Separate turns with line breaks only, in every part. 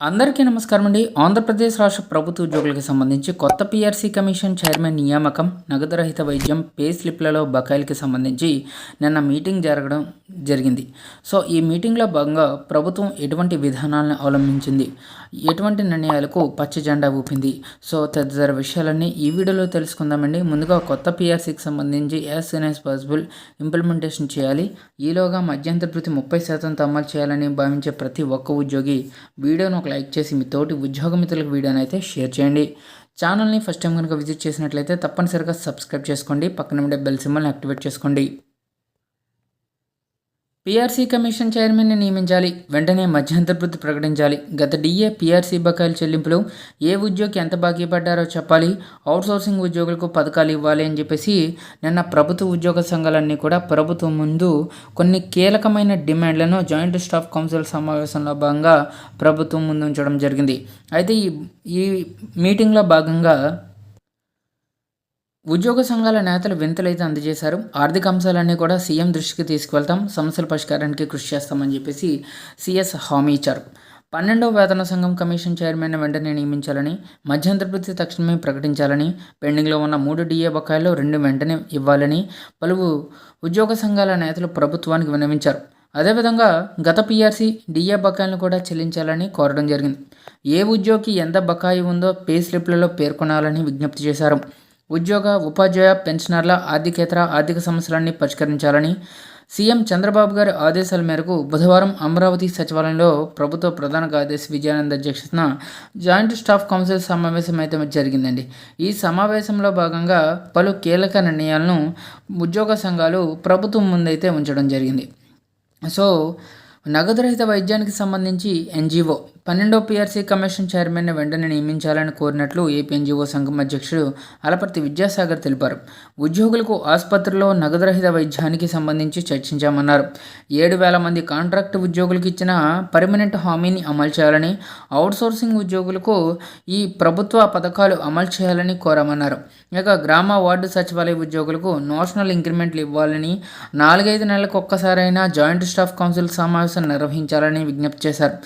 అందరికీ నమస్కారం అండి ఆంధ్రప్రదేశ్ రాష్ట్ర ప్రభుత్వ ఉద్యోగులకు సంబంధించి కొత్త పీఆర్సీ కమిషన్ చైర్మన్ నియామకం నగదు రహిత వైద్యం పే స్లిప్లలో బకాయిలకి సంబంధించి నిన్న మీటింగ్ జరగడం జరిగింది. సో ఈ మీటింగ్లో భాగంగా ప్రభుత్వం ఎటువంటి విధానాలను అవలంబించింది ఎటువంటి నిర్ణయాలకు పచ్చ జెండా ఊపింది సో తదితర విషయాలన్నీ ఈ వీడియోలో తెలుసుకుందామండి. ముందుగా కొత్త పీఆర్సీకి సంబంధించి as soon as possible implementation చేయాలి. ఈలోగా మధ్యంతర ప్రతి ముప్పై శాతంతో అమలు చేయాలని భావించే ప్రతి ఒక్క ఉద్యోగి వీడియోను ఒక లైక్ చేసి మీ తోటి ఉద్యోగ మిత్రులకు వీడియోని అయితే షేర్ చేయండి. ఛానల్ని ఫస్ట్ టైం కనుక విజిట్ చేసినట్లయితే తప్పనిసరిగా సబ్స్క్రైబ్ చేసుకోండి. పక్కన ఉండే బెల్ సింబల్ని యాక్టివేట్ చేసుకోండి. పీఆర్సీ కమిషన్ చైర్మన్ని నియమించాలి. వెంటనే మధ్యంతర ప్రకటించాలి. గత డిఏ పీఆర్సీ బకాయిల చెల్లింపులు ఏ ఉద్యోగి ఎంత బాకీ పడ్డారో చెప్పాలి. అవుట్సోర్సింగ్ ఉద్యోగులకు పథకాలు ఇవ్వాలి అని చెప్పేసి నిన్న ప్రభుత్వ ఉద్యోగ సంఘాలన్నీ కూడా ప్రభుత్వం ముందు కొన్ని కీలకమైన డిమాండ్లను జాయింట్ స్టాఫ్ కౌన్సిల్ సమావేశంలో భాగంగా ప్రభుత్వం ముందు ఉంచడం జరిగింది. అయితే ఈ ఈ మీటింగ్లో భాగంగా ఉద్యోగ సంఘాల నేతలు వింతలైతే అందజేశారు. ఆర్థిక అంశాలన్నీ కూడా సీఎం దృష్టికి తీసుకువెళ్తాం. సమస్యల పరిష్కారానికి కృషి చేస్తామని చెప్పేసి సీఎస్ హామీ ఇచ్చారు. పన్నెండవ వేతన సంఘం కమిషన్ చైర్మన్ వెంటనే నియమించాలని మధ్యంతర్ప్రతి తక్షణమే ప్రకటించాలని పెండింగ్లో ఉన్న మూడు డిఏ బకాయిలు రెండు వెంటనే ఇవ్వాలని పలువు ఉద్యోగ సంఘాల నేతలు ప్రభుత్వానికి విన్నవించారు. అదేవిధంగా గత పీఆర్సీ డిఏ బకాయిలను కూడా చెల్లించాలని కోరడం జరిగింది. ఏ ఉద్యోగి ఎంత బకాయి ఉందో పే స్లిప్లలో పేర్కొనాలని విజ్ఞప్తి చేశారు. ఉద్యోగ ఉపాధ్యాయ పెన్షనర్ల ఆర్థికేతర ఆర్థిక సమస్యలన్నీ పరిష్కరించాలని సీఎం చంద్రబాబు గారి ఆదేశాల మేరకు బుధవారం అమరావతి సచివాలయంలో ప్రభుత్వ ప్రధాన కార్యదర్శి విజయానంద అధ్యక్షతన జాయింట్ స్టాఫ్ కౌన్సిల్ సమావేశం అయితే జరిగిందండి. ఈ సమావేశంలో భాగంగా పలు కీలక నిర్ణయాలను ఉద్యోగ సంఘాలు ప్రభుత్వం ముందైతే ఉంచడం జరిగింది. సో నగదు రహిత వైద్యానికి సంబంధించి ఎన్జిఓ పన్నెండో పీఆర్సీ కమిషన్ చైర్మన్ వెంటనే నియమించాలని కోరినట్లు ఏపీఎన్జీఓ సంఘం అధ్యక్షుడు అలపర్తి విద్యాసాగర్ తెలిపారు. ఉద్యోగులకు ఆసుపత్రిలో నగదు రహిత వైద్యానికి సంబంధించి చర్చించామన్నారు. ఏడు వేల మంది కాంట్రాక్ట్ ఉద్యోగులకు ఇచ్చిన పర్మనెంట్ హామీని అమలు చేయాలని అవుట్సోర్సింగ్ ఉద్యోగులకు ఈ ప్రభుత్వ పథకాలు అమలు చేయాలని కోరామన్నారు. ఇక గ్రామ వార్డు సచివాలయ ఉద్యోగులకు నోషనల్ ఇంక్రిమెంట్లు ఇవ్వాలని నాలుగైదు నెలలకు ఒక్కసారైనా జాయింట్ స్టాఫ్ కౌన్సిల్ సమావేశం నిర్వహించాలని విజ్ఞప్తి చేశారు.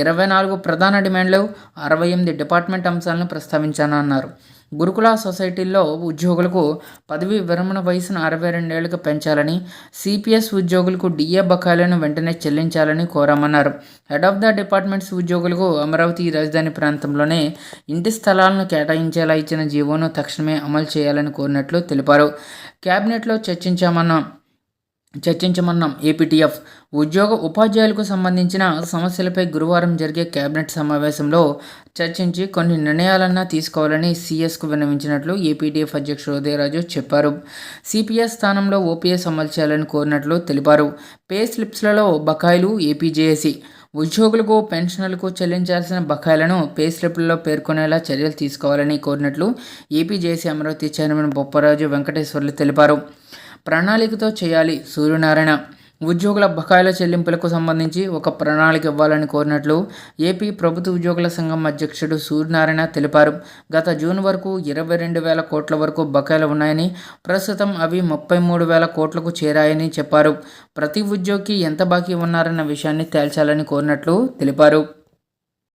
ఇరవై నాలుగు నాలుగు ప్రధాన డిమాండ్లు అరవై ఎనిమిది డిపార్ట్మెంట్ అంశాలను ప్రస్తావించానన్నారు గురుకుల సొసైటీల్లో ఉద్యోగులకు పదవి విరమణ వయసును అరవై రెండేళ్ళకు పెంచాలని సిపిఎస్ ఉద్యోగులకు డిఏ బకాయిలను వెంటనే చెల్లించాలని కోరామన్నారు. హెడ్ ఆఫ్ ద డిపార్ట్మెంట్స్ ఉద్యోగులకు అమరావతి రాజధాని ప్రాంతంలోనే ఇంటి స్థలాలను కేటాయించేలా ఇచ్చిన జీవోను తక్షణమే అమలు చేయాలని కోరినట్లు తెలిపారు. కేబినెట్లో చర్చించామన్న చర్చించమన్నాం. ఏపీటీఎఫ్ ఉద్యోగ ఉపాధ్యాయులకు సంబంధించిన సమస్యలపై గురువారం జరిగే కేబినెట్ సమావేశంలో చర్చించి కొన్ని నిర్ణయాలన్నా తీసుకోవాలని సీఎస్కు విన్నవించినట్లు ఏపీటీఎఫ్ అధ్యక్షుడు ఉదయరాజు చెప్పారు. సిపిఎస్ స్థానంలో ఓపీఎస్ అమలు చేయాలని కోరినట్లు తెలిపారు. పే స్లిప్స్లలో బకాయిలు ఏపీజేఏసీ ఉద్యోగులకు పెన్షనర్లకు చెల్లించాల్సిన బకాయిలను పే స్లిప్లలో పేర్కొనేలా చర్యలు తీసుకోవాలని కోరినట్లు ఏపీజేసీ అమరావతి చైర్మన్ బొప్పరాజు వెంకటేశ్వర్లు తెలిపారు. ప్రణాళికతో చేయాలి సూర్యనారాయణ. ఉద్యోగుల బకాయిల చెల్లింపులకు సంబంధించి ఒక ప్రణాళిక ఇవ్వాలని కోరినట్లు ఏపీ ప్రభుత్వ ఉద్యోగుల సంఘం అధ్యక్షుడు సూర్యనారాయణ తెలిపారు. గత జూన్ వరకు ఇరవై రెండు వేల కోట్ల వరకు బకాయిలు ఉన్నాయని ప్రస్తుతం అవి ముప్పై మూడు వేల కోట్లకు చేరాయని చెప్పారు. ప్రతి ఉద్యోగికి ఎంత బాకీ ఉన్నారన్న విషయాన్ని తేల్చాలని కోరినట్లు తెలిపారు.